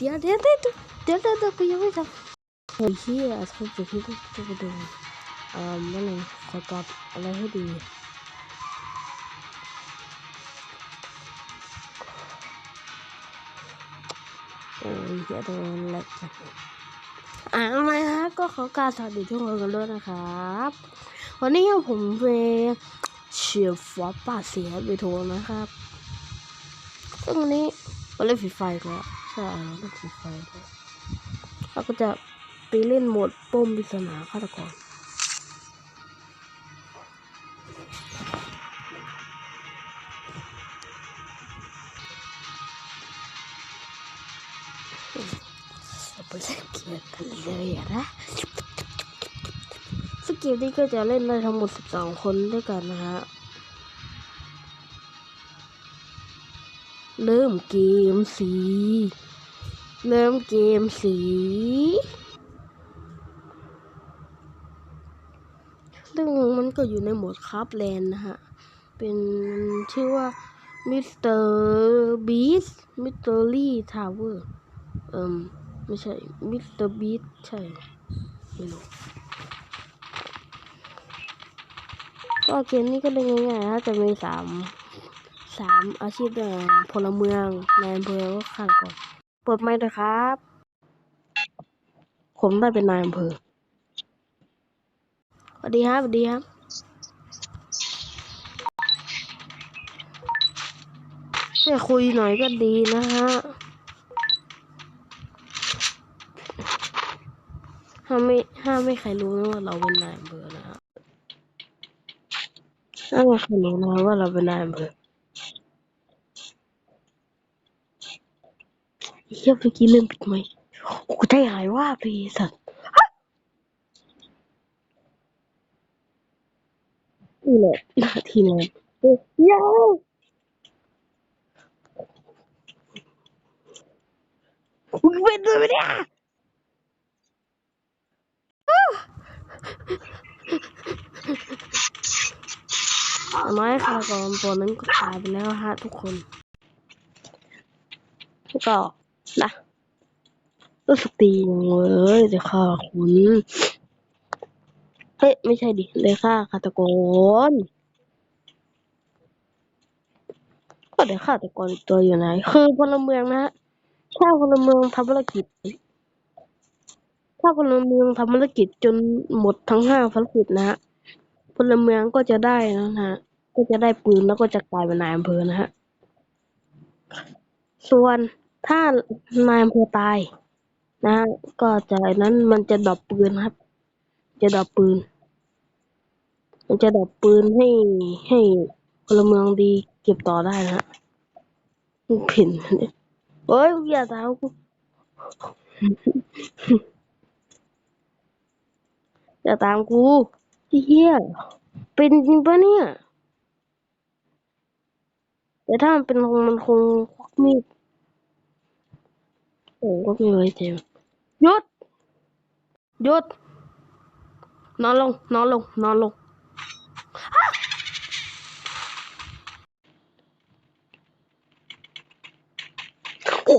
เดี๋ยวเดี๋ยวเดี๋ยวเดี๋ยวเดี๋ยวเดี๋ยวกูยังไม่ทำโอ้ยเฮียทุกสิ่งที่จะไปดูอ่านั่นเองขอตอบอะไรให้ดีโอ้ยเฮียโดนแหลกจังอ่ามาฮะก็ขอการสวัสดีทุกคนกันด้วยนะครับ วันนี้ผมไปเชียร์ฟอปป้าเสียไปโทรนะครับซึ่งวันนี้เราเล่นฟรีไฟก็ใช่เราเล่นฟรีไฟก็เราก็จะไปเล่นโหมดปมปริศนาฆาตกรไปเล่นเกมกันเลยนะสกิลนี้ก็จะเล่นได้ทั้งหมด 12 คนด้วยกันนะฮะเริ่มเกมสี เริ่มเกมสี ซึ่งมันก็อยู่ในโหมดคราฟแลนด์นะฮะ เป็นชื่อว่ามิสเตอร์บีสมิสเตอรี่ทาวเวอร์เอิมไม่ใช่มิสเตอร์บีสใช่ ไม่รู้ก็เกมนี้ก็เล่นง่ายๆนะจะมีสามสามอาชีพด้วยกันพลเมืองนายอำเภอก็ข้างก่อน ปิดไมค์เลยครับ ผมได้เป็นนายอำเภอสวัสดีครับสวัสดีครับช่วยคุยหน่อยก็ดีนะฮะห้ามไม่ห้ามไม่ใครรู้นะว่าเราเป็นนายอำเภอนะฮะห้ามไม่ใครรู้นะว่าเราเป็นนายอำเภอเฮี ยเมื่อกี้ลืมปิดไมค์โอ้ใจหายว่าเลยไอ้สัตว์นี่แหละนาที่นายเฮ้ยยาวมึงเป็นด้วยไหมเนี่ยอย่างน้อยฆาตกรตัวนั้นก็ตายไปแล้วฮะทุกคนก็ นะรู้สึกดีจังเลยเลยค่ะคุณเฮ้ยไม่ใช่ดิเลยค่ะฆาตกรก็เดี๋ยวฆาตกรอีกตัวอยู่ไหน คือพลเมืองนะฮะถ้าพลเมืองทำภารกิจ ถ้าพลเมืองทำภารกิจจนหมดทั้งห้าภารกิจนะฮะพลเมืองก็จะได้นะฮะ ก็จะได้ปืนแล้วก็จะกลายเป็นนายอำเภอนะฮะ ส่วน ถ้านายอำเภอตาย นะฮะก็จะนั้นมันจะดรอปปืนครับ จะดรอปปืน มันจะดรอปปืนให้ให้พลเมืองดีเก็บต่อได้นะฮะผินเฮ้ยอย่าตามกูอย่าตามกูเฮียเป็นจริงปะเนี่ย แต่ถ้ามันเป็นคงมันคงควักมีด โอ้ก็ไม่ไว้ใจมันหยุดหยุดนอนลงนอนลงนอนลงอ้าโอ้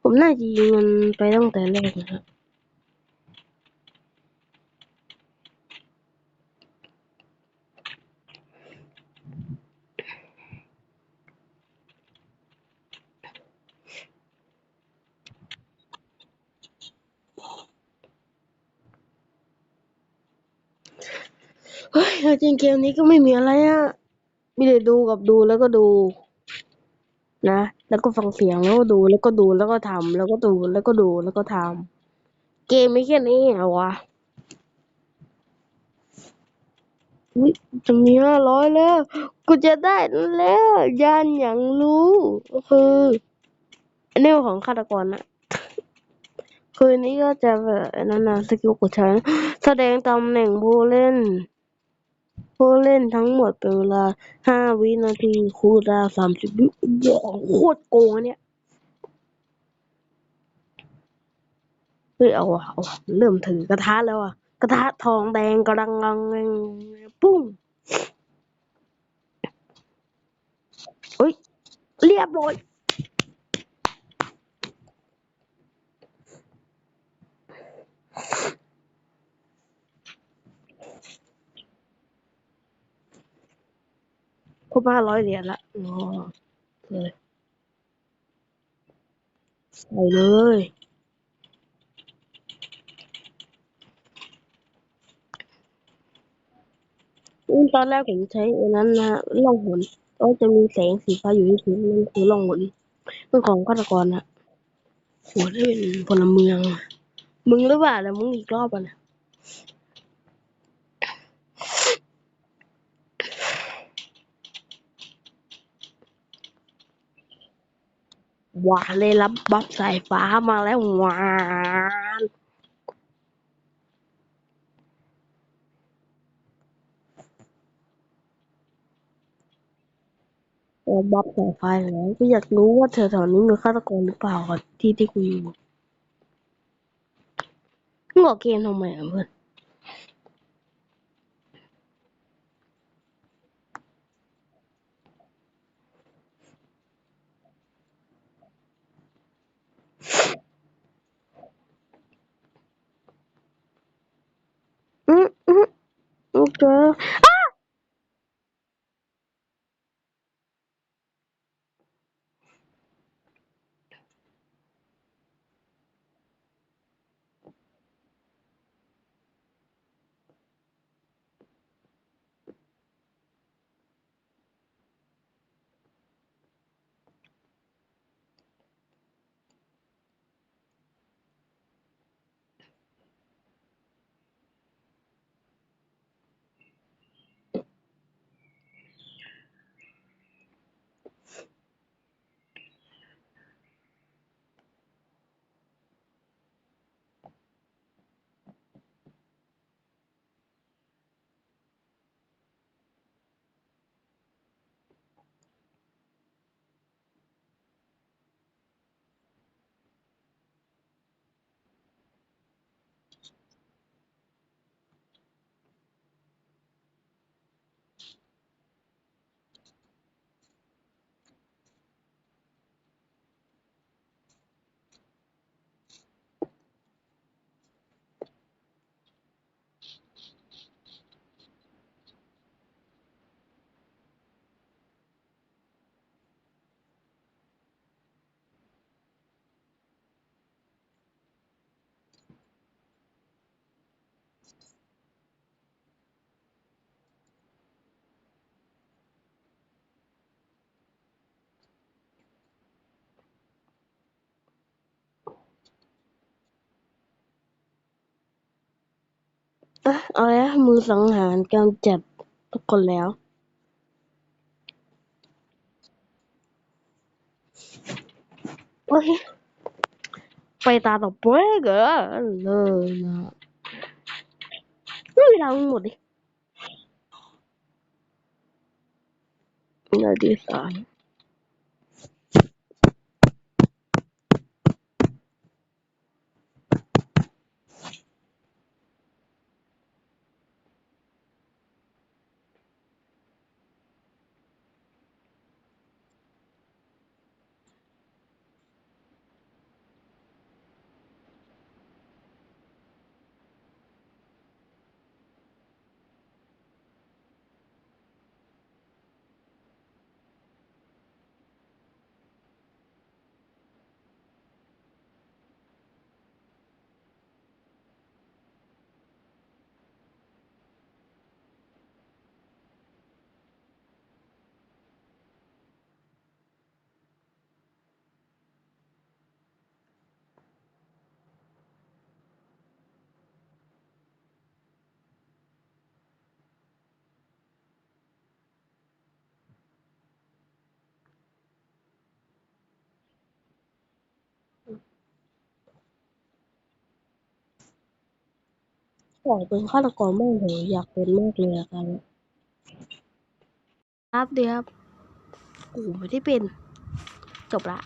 ผมน่าจะยิงมันไปตั้งแต่แรกนะครับ เฮ้ยเอา จริงเกมนี้ก็ไม่มีอะไรอะมีแต่ดูกับดูแล้วก็ดู นะ แล้วก็ฟังเสียงแล้วก็ดูแล้วก็ดูแล้วก็ทำแล้วก็ดูแล้วก็ดูแล้วก็ทำเกมไม่แค่นี้เหรอวะอุ้ยจะมีห้าร้อยแล้ว กูจะได้นั่นแล้วยานอย่างรู้คืออันนี้ของฆาตกรนะคืนนี้ก็จะแบบอันนั้นนะสกิลกดใช้แสดงตำแหน่งผู้เล่น ผู้เล่นทั้งหมดเป็นเวลาห้าวินาที คูดาสามสิบวิโคตรโกงอะเนี่ย เฮ้ยเอาเอาเริ่มถือกระทะแล้วอะกระทะทองแดงกระดังงังปุ้งเฮ้ย เรียบร้อย ครบห้าร้อยเหรียญละอ๋อเลยใส่เลยอืมตอนแรกผมใช้อันนั้นนะล่องหนก็จะมีแสงสีฟ้าอยู่ที่พื้นนั่นคือล่องหนเป็นของฆาตกรนะหัวได้เป็นพลเมือง มึงหรือเปล่าแล้วมึงอีกรอบอะนะ หวานเลยรับบัฟสายฟ้ามาแล้วหวานเอาบัฟสายฟ้าแล้วก็อยากรู้ว่าแถวๆนี้มีฆาตกรหรือเปล่าก่อนที่ที่กูอยู่งอเกมทำไมอะเพื่อน อะเอาละมือสังหารกำจัดทุกคนแล้ว โอเค ไปตาต่อไปเกอเลยนะไม่เวลางหมดดินาทีสาม อยากเป็นฆาตกรมากเลยอยากเป็นมากเลยอะกับครับเดี๋ยวครับกูไม่ได้เป็น จบละ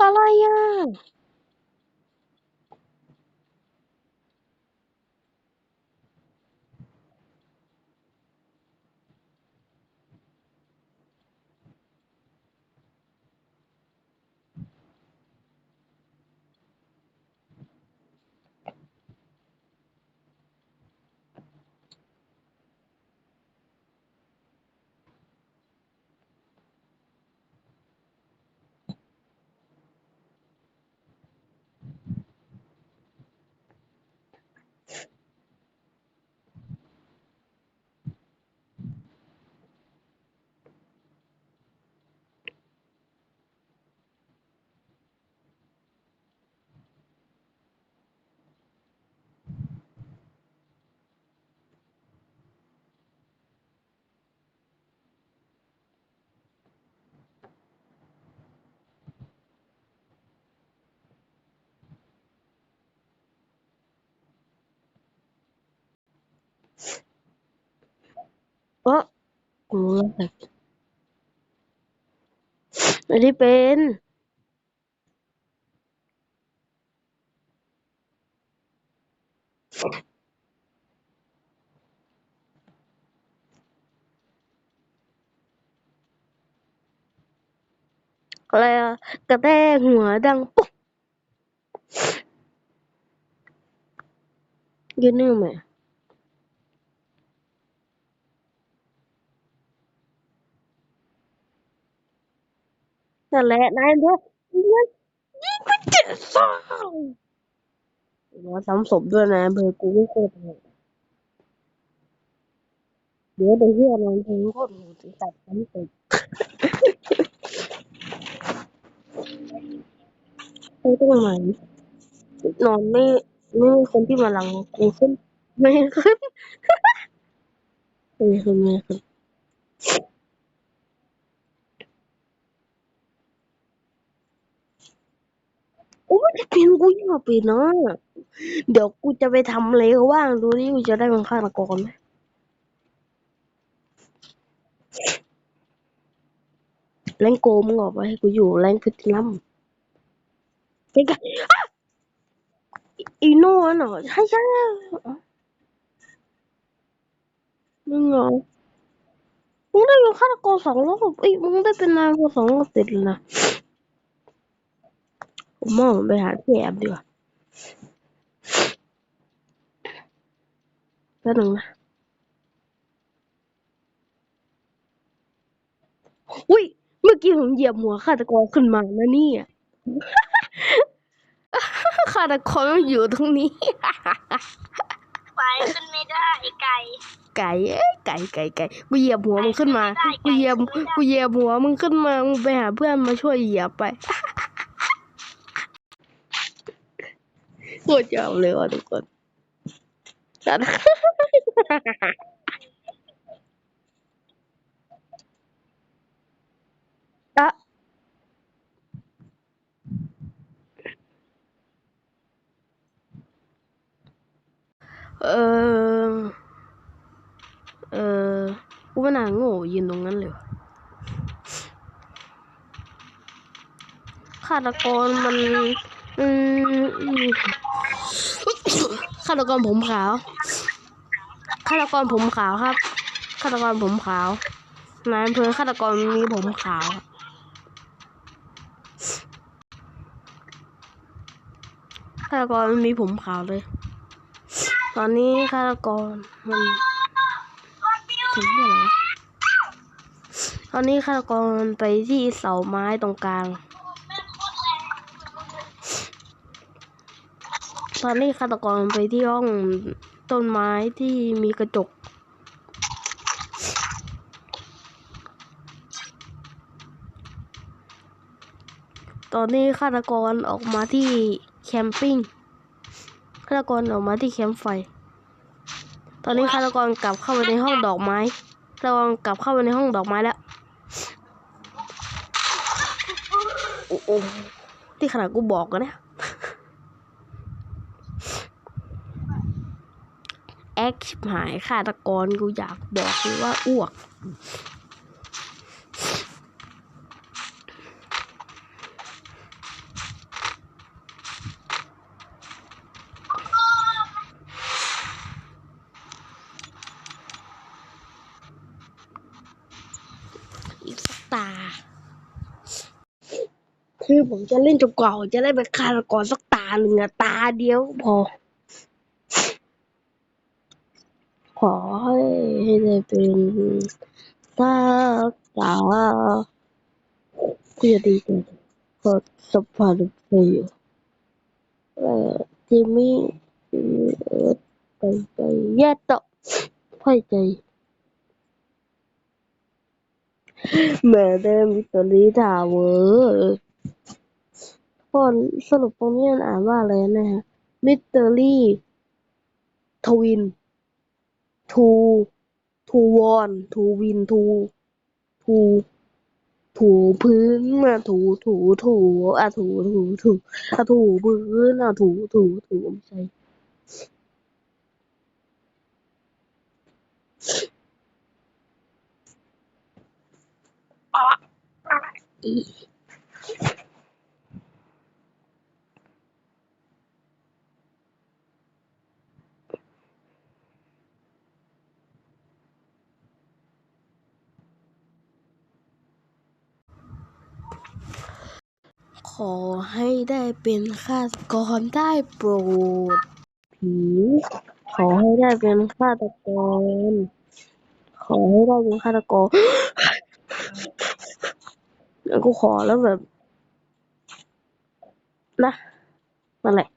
อะไรอะ เออกูรู้แล้วแต่ไม่ได้เป็นอะไรอะกระแทกหัวดังปุ๊บยืนนิ่งไหม และนายเพื่อนยิงมันยิงมันเจ็บซ่าว่าซ้ำศพด้วยนะเบอร์กูไม่โคตรเดี๋ยวเดี๋ยวเฮียนอนเพลงโคตรโหดตัดซ้ำศพไม่ต้องมานอนไม่ไม่คนที่มาหลังกูขึ้นไม่ขึ้นไม่ขึ้นไม่ขึ้น โอ้ยจะเป็นกูยังมาป็นนะเดี๋ยวกูจะไปทำอะไรเขาว่างดูดิกูจะได้เป็นฆาตกรไหมแรงโกมึงออกไปให้กูอยู่แรงพิทิลัมไอ้กอีโน่น่ะใช่ใช่มึงเหรอมึงได้เป็นฆาตกรสองรอบเอ้ยมึงได้เป็นนายพลสองรอบติดเลยนะ ผมมองไปหาที่แอบดีกว่าแป๊บนึงนะอุ้ย เมื่อกี้ผมเหยียบหัวฆาตกรขึ้นมานะเนี่ยฆาตกรมันอยู่ตรงนี้ ไปขึ้นไม่ได้ไอ้ไก่ไก่เอ้ยไก่ไก่ไก่กูเหยียบหัวมึงขึ้นมา กูเหยียบ กูเหยียบหัวมึงขึ้นมา มึงไปหาเพื่อนมาช่วยเหยียบไป โคตรยาวเลยว่ะทุกคนจัดอะเออ เออกูว่านาโง่ยืนตรงนั้นเลยว่ะฆาตกรมัน อืมฆาตกรผมขาวฆาตกรผมขาวครับฆาตกรผมขาวนายอำเภอฆาตกรมีผมขาวฆาตกรมันมีผมขาวเลย ตอนนี้ฆาตกรมันถึงเรื่องอะไรวะตอนนี้ฆาตกรไปที่เสาไม้ตรงกลาง ตอนนี้ฆาตกรไปที่ห้องต้นไม้ที่มีกระจก ตอนนี้ฆาตกรออกมาที่แคมปิ้งฆาตกรออกมาที่แคมป์ไฟ ตอนนี้ฆาตกรกลับเข้าไปในห้องดอกไม้ฆาตกรกลับเข้าไปในห้องดอกไม้แล้วโอ้โหที่ขนาดกูบอกกันนะ แอคชิบหายฆาตกรกูอยากบอกเลยว่าอ้วก อีกสักตา คือผมจะเล่นจนกว่าผมจะได้เป็นฆาตกรสักตาหนึ่งอะตาเดียวพอ ข อให้ได้เป็นสักตากูจะดีใจกดสปาร์ตไปอยู่เอ่อจิมมี่เออไปไปแย่ต่อพ่อยใจแม่เดิมวิตอรีถาวเวอร์คนสรุปตรงนี้อ่านว่าอะไรนะฮะมิสเตอรี่ทวิน ทูทูวอนทูวินทูทูถูพื้นมาถูถูถูอะถูถูถูอะถูพื้นอะถูถูถูไม่ใช่อี ขอให้ได้เป็นฆาตกรได้โปรด ผี ขอให้ได้เป็นฆาตกร ขอให้ได้เป็นฆาตกร แล้วกูขอแล้วแบบ นะนั่นแหละ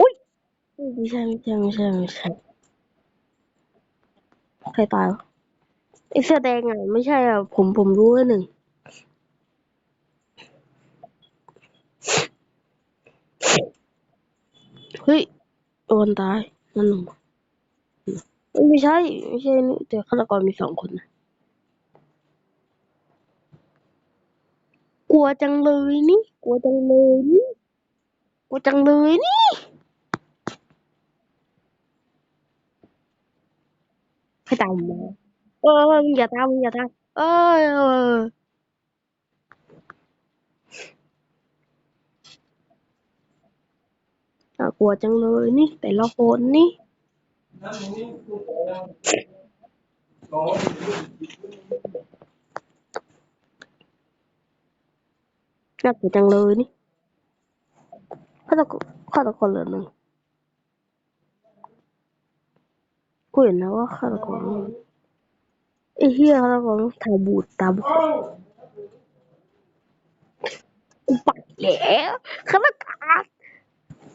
อุ้ย ไม่ใช่ไม่ใช่ไม่ใช่ไม่ใช่ใครตายวะไอเสื้อแดงอะไม่ใช่อะผมผมรู้ว่าหนึ่งเฮ้ยโดนตายนั่นหนึ่งไม่ใช่ ไม่ใช่นี่แต่ฆาตกรมีสองคนนะกลัวจังเลยนี่ กลัวจังเลยนี่ กลัวจังเลยนี่ ใครตามผมมาเออมึงอย่าตามมึงอย่าตามเออเออน่ากลัวจังเลยนี่ แต่ละคนนี่น่ากลัวจังเลยนี่ฆาตกรฆาตกรเหลือหนึ่ง กูเห็นนะว่าฆาตกรไอ้เหี้ยฆาตกรตาบูดตาบอดกูปัดแล้วฆาตกร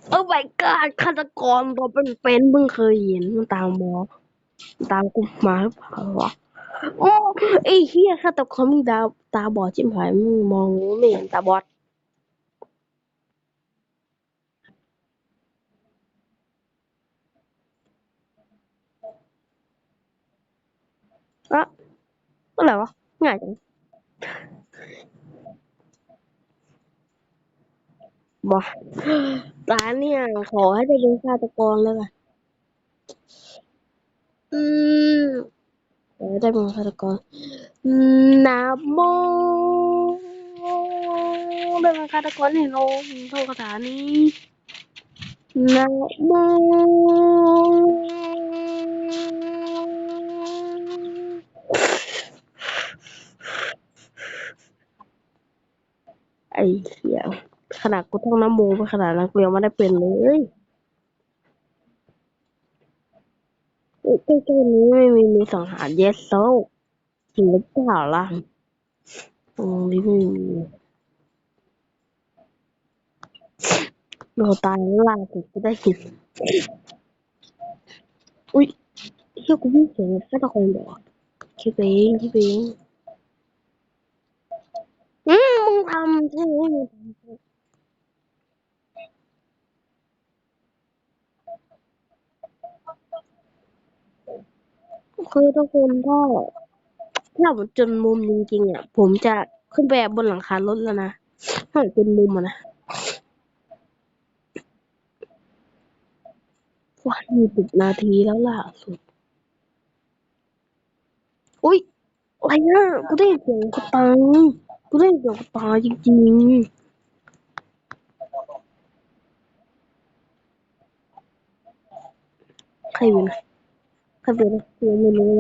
โอ้ my god ฆาตกรตัวเป็นๆเพิ่งเคยเห็นมันตามหมอ ตามกูมาหรือเปล่าวะโอ้ไอ้เหี้ยฆาตกรมึงตาตาบอดจิ้มหายมึงมองไม่เห็นตาบอด อะอะไรวะง่ายจังบอตาเนี่ยขอให้ได้เป็นฆาตกรแล้วกันอืมได้เป็นฆาตกรนะโมได้เป็นฆาตกรให้เราท่องคาถานี้นะโมไอ้เหี้ยขนาดกูท่องนะโมไปขนาดนั้นกูยังไม่ได้เป็นเลยใกล้ๆนี้ไม่มีมีสังหาเยสโซจริงหรือเปล่าล่ะตรงนี้ไม่มีโดนตายแล้วล่าสุดก็ได้เห็นอุ้ยเฮียกูไม่เสียงฆาตะโกรบอกคิดเองคิดเอง ทำใช่ไหมคือทุกคนถ้าถ้าผมจนมุมจริงๆอะ ผมจะขึ้นไปบนหลังคารถแล้วนะถ้าเป็นมุมอะนะว่ายี่สิบนาทีแล้วล่ะสุด อุ้ยอะไรอะกูได้เสียงกระตัง กูได้ยินเสียงกตายจริงๆใครเป็นใครเป็นเสียงไม่รู้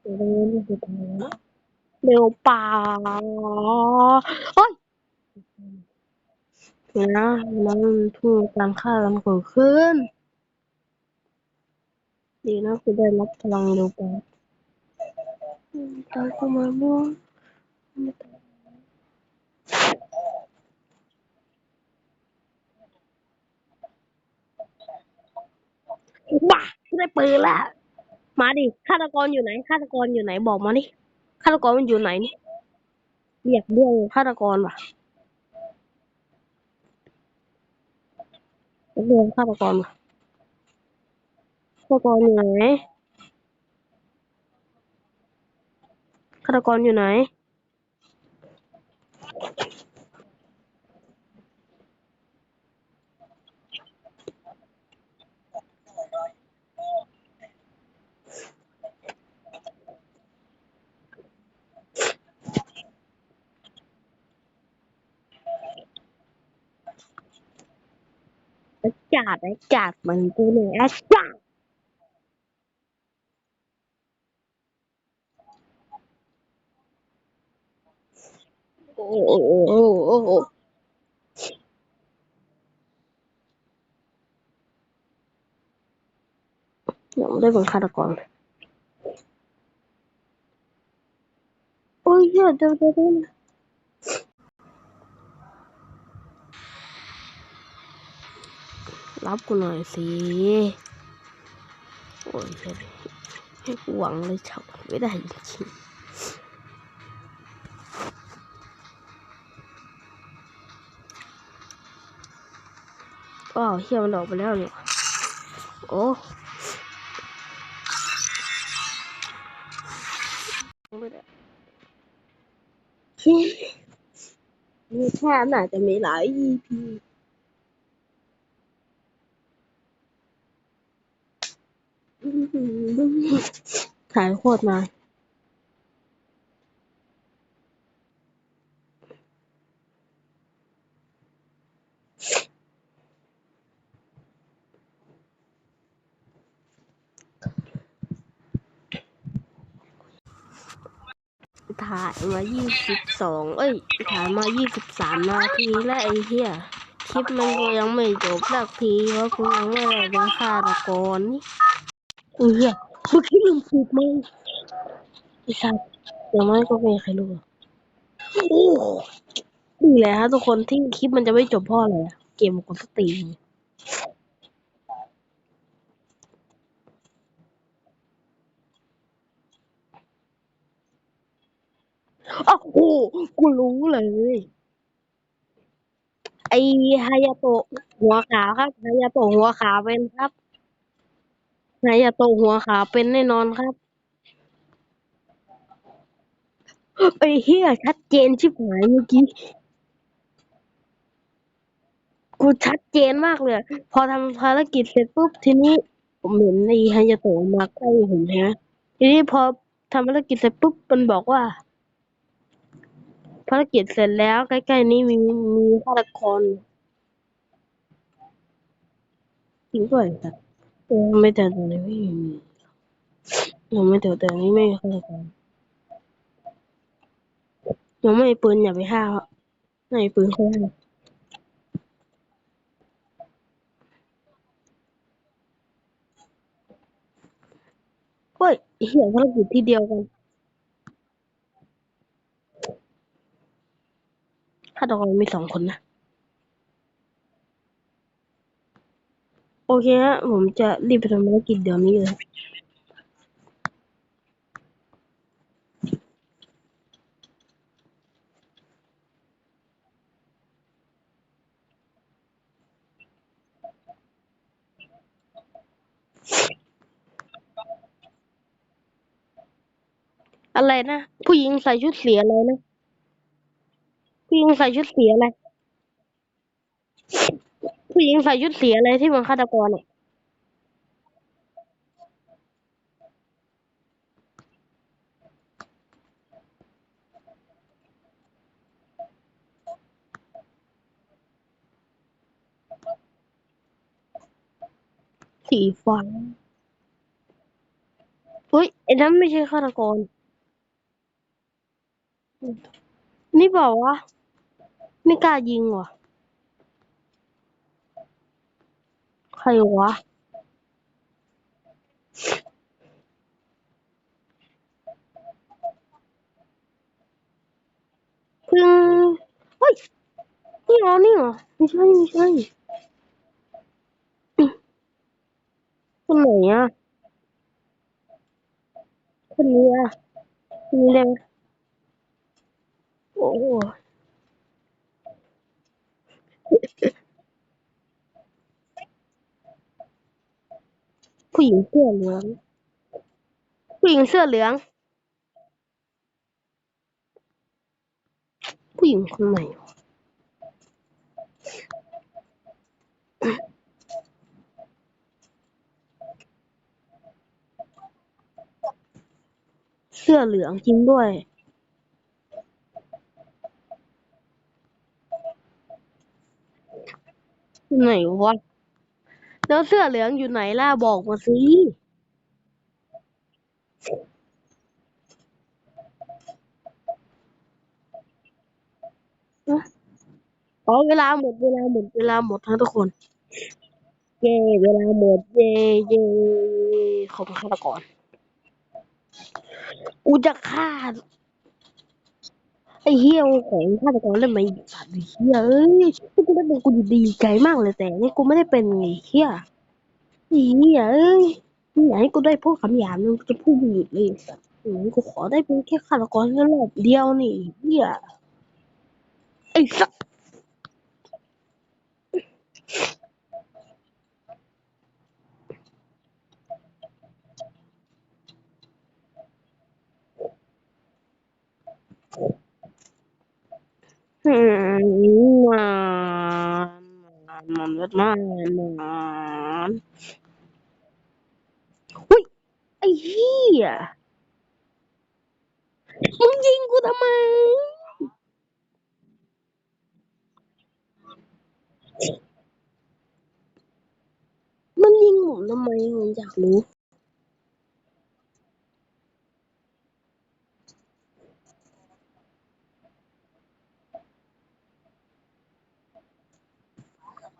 เดี๋ยเราเรียกไปเร็วป่าเฮ้ยเดี๋ยวนะมันถูกการฆ่ากันเกิดขึ้น ดีนะกูได้รับพลังเร็วป่าตายเข้ามาบ้างบ้ากูได้ปืนแล้วมาดิฆาตกรอยู่ไหนฆาตกรอยู่ไหนบอกมาดิฆาตกรมันอยู่ไหนนี่เรียกเรื่องฆาตกรว่ะเรียกฆาตกรว่ะ ฆาตกรอยู่ไหนฆาตกรอยู่ไหนอาจารย์อาจารย์มันกูเลยอาจารย์โอ้โอ้โอ้โอ้โอ้โอ้ยัง ไม่ได้เป็นฆาตกรโอ้ยเดี๋ยวเดี๋ยวเดี๋ยวรับกูหน่อยสิ โอ้ยเฮ้ยหวังเลยฉับไม่ได้จริงอ้าวเฮียมันออกไปแล้วเนี่ยโอ้ มีแค่น่าจะมีหลาย EP ถ่ายโคตรมา ถ่ายมายี่สิบสองเอ้ย ถ่ายมายี่สิบสามนาทีแล้วไอ้เหี้ย คลิปมันก็ยังไม่จบสักทีเพราะกูยังไม่ได้เป็นฆาตกรนี่ไอ้เหี้ยเมื่อกี้ลืมพูดมั้งไอ้สัสยังไม่ก็ไม่ใครรู้อะโอ้นี่แหละฮะทุกคนที่คลิปมันจะไม่จบเพราะอะไรเกมกดสตรีมอ้าวโอ้ กูรู้เลย ไอฮายาโตะหัวขาวครับฮายาโตะหัวขาวเป็นครับฮายาโตะหัวขาวเป็นแน่นอนครับ ไอเหี้ยชัดเจนชิบหายเมื่อกี้กูชัดเจนมากเลย พอทำภารกิจเสร็จปุ๊บทีนี้ ผมเห็นไอฮายาโตะมาใกล้ผมใช่ไหมทีนี้พอทำภารกิจเสร็จปุ๊บมันบอกว่าารกิจเสร็จแล้ว ใกล้ๆนี้มีมีฆาตกรจริงด้วยครับเออไม่แต่ตอนนี้ไม่มียังไม่แต่ตอนนี้ไม่มีฆาตกรยังไม่ปืนอย่าไปห้าวไม่ปืนเขาห้าวเฮ้ยเหี้ยภารกิจที่เดียวกันฆาตกรมีสองคนนะ โอเคฮะผมจะรีบไปทำภารกิจเดี๋ยวนี้เลยอะไรนะ ผู้หญิงใส่ชุดสีอะไรนะ ผู้หญิงใส่ชุดสีอะไร ผู้หญิงใส่ชุดสีอะไรที่เป็นฆาตกรเนี่ยสีฟ้าเฮ้ยไอ้นั้นไม่ใช่ฆาตกรนี่บอกว่า ไม่กล้ายิงว่ะ ใครวะพิ่งเฮ้ย นี่เหรอ นี่เหรอ ไม่ใช่ ไม่ใช่คนไหนอะคนนี้อะคนนี้เลยโอ้ โหผู้ผู้หญิงเสื้อเหลืองผู้หญิงเสื้อเหลือง ผู้หญิงคน ไหนวะเสื้อเหลืองจริงด้วยไหนวะแล้วเสื้อเหลืองอยู่ไหนล่ะบอกมาสิอ๋อเวลาหมดเวลาหมดเวลาหมดทั้งทุกคน เย่เวลาหมดเย่เย่ขอบคุณฆาตกรกูจะฆ่า ไอ้เหี้ยของฆาตกรเล่นมาอีกสัตว์ไอ้เหี้ยเอ้ยที่กูได้เป็นกูดีใจมากเลยแต่นี่กูไม่ได้เป็นไงเหี้ยไอ้เหี้ยเอ้ยมึงอยากให้กูได้พูดคำหยาบมึงจะพูดหยุดเลยไอ้สัตว์อืมกูขอได้เป็นแค่ฆาตกรแค่รอบเดียวนี่เหี้ยไอ้สัตว์ อืมมันมันมันมันมันอุ้ยไอ้เหี้ย มึงยิงกูทำไม มันยิงผมทำไมผมอยากรู้